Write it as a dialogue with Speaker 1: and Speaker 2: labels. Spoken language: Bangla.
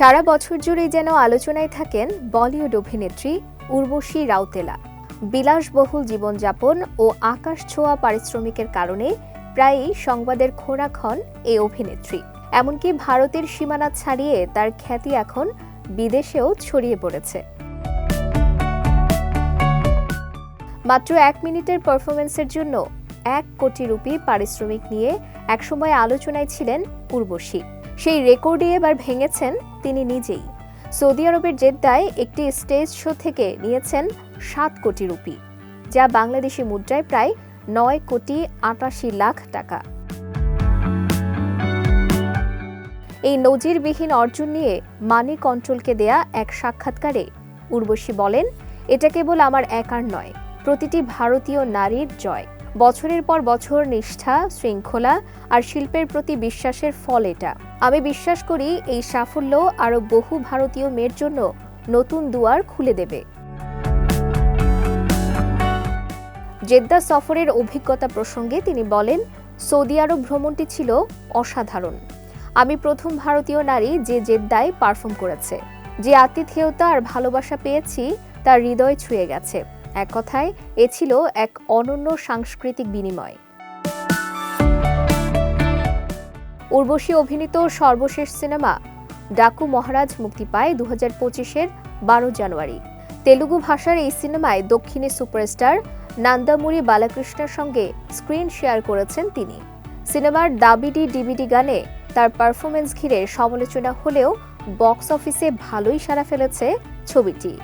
Speaker 1: সারা বছর জুড়েই যেন আলোচনায় থাকেন বলিউড অভিনেত্রী উর্বশী রাউতেলা। বিলাসবহুল জীবনযাপন ও আকাশ ছোঁয়া পারিশ্রমিকের কারণে প্রায়ই সংবাদের খোরাক হন এই অভিনেত্রী। এমনকি ভারতের সীমানা ছাড়িয়ে তার খ্যাতি এখন বিদেশেও ছড়িয়ে পড়েছে। মাত্র এক মিনিটের পারফরমেন্সের জন্য এক কোটি রুপি পারিশ্রমিক নিয়ে একসময় আলোচনায় ছিলেন উর্বশী। সেই রেকর্ডই এবার ভেঙেছেন তিনি নিজেই। সৌদি আরবের জেদ্দায় একটি স্টেজ শো থেকে নিয়েছেন সাত কোটি রুপি, যা বাংলাদেশি মুদ্রায় প্রায় নয় কোটি আটাশি লাখ টাকা। এই নজিরবিহীন অর্জন নিয়ে মানি কন্ট্রোলকে দেয়া এক সাক্ষাৎকারে উর্বশী বলেন, এটা কেবল আমার একার নয়, প্রতিটি ভারতীয় নারীর জয়। বছরের পর বছর নিষ্ঠা, শৃঙ্খলা আর শিল্পের প্রতি বিশ্বাসের ফল এটা। আমি বিশ্বাস করি এই সাফল্য আরও বহু ভারতীয় মেয়ের জন্য নতুন দুয়ার খুলে দেবে। জেদ্দা সফরের অভিজ্ঞতা প্রসঙ্গে তিনি বলেন, সৌদি আরব ভ্রমণটি ছিল অসাধারণ। আমি প্রথম ভারতীয় নারী যে জেদ্দায় পারফর্ম করেছে। যে আতিথেয়তা আর ভালোবাসা পেয়েছি, তার হৃদয় ছুঁয়ে গেছে। এক কথায়, এ ছিল এক অনন্য সাংস্কৃতিক বিনিময়। উর্বশী অভিনীত সর্বশেষ সিনেমা ডাকু মহারাজ মুক্তি পায় দু হাজার পঁচিশের বারো জানুয়ারি। তেলুগু ভাষার এই সিনেমায় দক্ষিণী সুপারস্টার নান্দামুরি বালাকৃষ্ণের সঙ্গে স্ক্রিন শেয়ার করেছেন তিনি। সিনেমার দাবিডি ডিবিডি গানে তার পারফরমেন্স ঘিরে সমালোচনা হলেও বক্স অফিসে ভালোই সাড়া ফেলেছে ছবিটি।